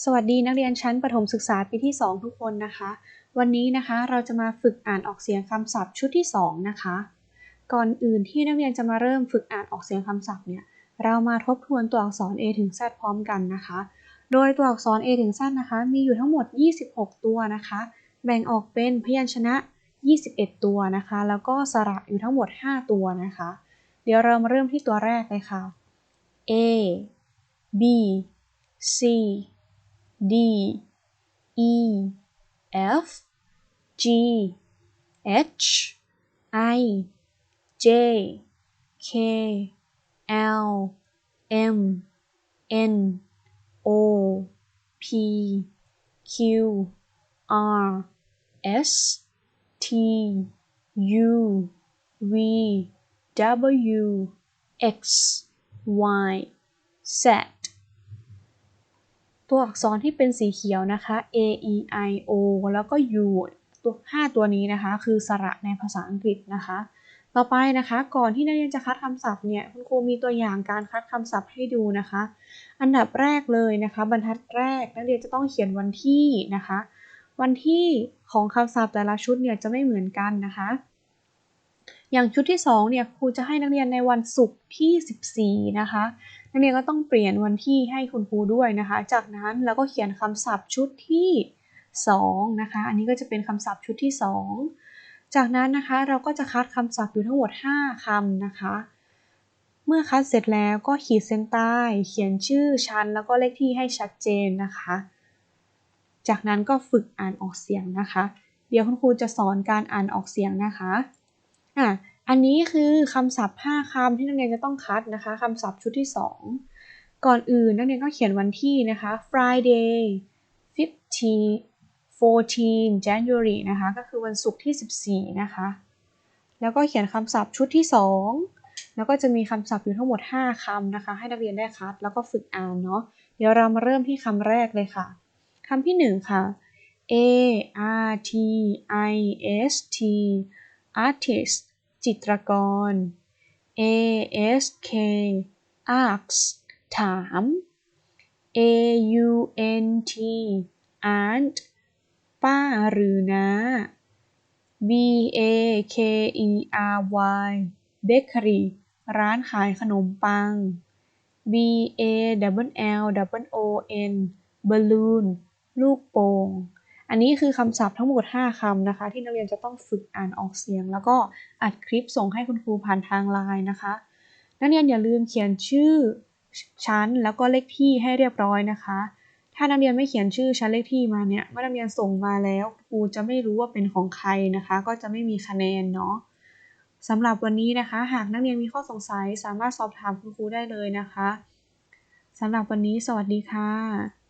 สวัสดีนักเรียนชั้นประถมศึกษาปีที่ 2 ทุกคนนะคะ วันนี้นะคะเราจะมาฝึกอ่านออกเสียงคำศัพท์ชุดที่ 2 นะคะ ก่อนอื่นที่นักเรียนจะมาเริ่มฝึกอ่านออกเสียงคำศัพท์เนี่ยเรามาทบทวนตัวอักษร A ถึง Z พร้อมกันนะคะ โดยตัวอักษร A ถึง Z นะคะ มีอยู่ทั้งหมด 26 ตัวนะคะ แบ่งออกเป็นพยัญชนะ 21 ตัวนะคะ แล้วก็สระอยู่ทั้งหมด 5 ตัวนะคะ เดี๋ยวเรามาเริ่มที่ตัวแรกเลยค่ะ A B C D E F G H I J K L M N O P Q R S T U V W X Y Z ตัวอักษรที่เป็นสีเขียวนะคะ A E I O แล้วก็ U ตัว5ตัวนี้นะคะ คือสระในภาษาอังกฤษนะคะ ต่อไปนะคะ ก่อนที่นักเรียนจะคัดคำศัพท์เนี่ย คุณครูมีตัวอย่างการคัดคำศัพท์ให้ดูนะคะ อันดับแรกเลยนะคะ บรรทัดแรก นักเรียนจะต้องเขียนวันที่นะคะ วันที่ของคำศัพท์แต่ละชุดเนี่ยจะไม่เหมือนกันนะคะ อย่างชุดที่2เนี่ยครูจะให้นักเรียนในวันศุกร์ที่ 14 นะคะ นักเรียนก็ต้องเปลี่ยนวันที่ให้คุณครูด้วยนะคะ จากนั้นเราก็เขียนคำศัพท์ชุดที่2นะคะ อันนี้ก็จะเป็นคำศัพท์ชุดที่ 2 จากนั้นนะคะเราก็จะคัดคำศัพท์อยู่ทั้งหมด 5คำนะคะ เมื่อคัดเสร็จแล้วก็ขีดเส้นใต้ เขียนชื่อชั้นแล้วก็เลขที่ให้ชัดเจนนะคะ จากนั้นก็ฝึกอ่านออกเสียงนะคะ เดี๋ยวคุณครูจะสอนการอ่านออกเสียงนะคะ อะ อันนี้คือคำศัพท์ 5คำที่นักเรียนจะต้องคัดนะคะคำศัพท์ชุดที่ 2 ก่อนอื่นนักเรียนก็เขียนวันที่นะคะ Friday 15 14 January นะคะ ก็คือวันศุกร์ที่ 14 นะคะ แล้วก็เขียนคำศัพท์ชุดที่ 2 แล้วก็จะมีคำศัพท์อยู่ทั้งหมด 5คำนะคะ ให้นักเรียนได้คัด แล้วก็ฝึกอ่านเนาะ เดี๋ยวเรามาเริ่มที่คำแรกเลยค่ะคำที่ 1 ค่ะ A R T I S T artist จิตรกร A S K ask ถาม A U N T aunt ป้าหรือน้า B A K E R Y bakery ร้านขายขนมปัง B A W L W O N balloon ลูกโป่ง อันนี้คือคำศัพท์ทั้งหมด 5คำนะคะ ที่นักเรียนจะต้องฝึกอ่านออกเสียง แล้วก็อัดคลิปส่งให้คุณครูผ่านทางไลน์นะคะ นักเรียนอย่าลืมเขียนชื่อชั้นแล้วก็เลขที่ให้เรียบร้อยนะคะ ถ้านักเรียนไม่เขียนชื่อชั้นเลขที่มาเนี่ยเมื่อนักเรียนส่งมาแล้วครูจะไม่รู้ว่าเป็นของใครนะคะ ก็จะไม่มีคะแนนเนาะสำหรับวันนี้นะคะ หากนักเรียนมีข้อสงสัยสามารถสอบถามคุณครูได้เลยนะคะสำหรับวันนี้สวัสดีค่ะ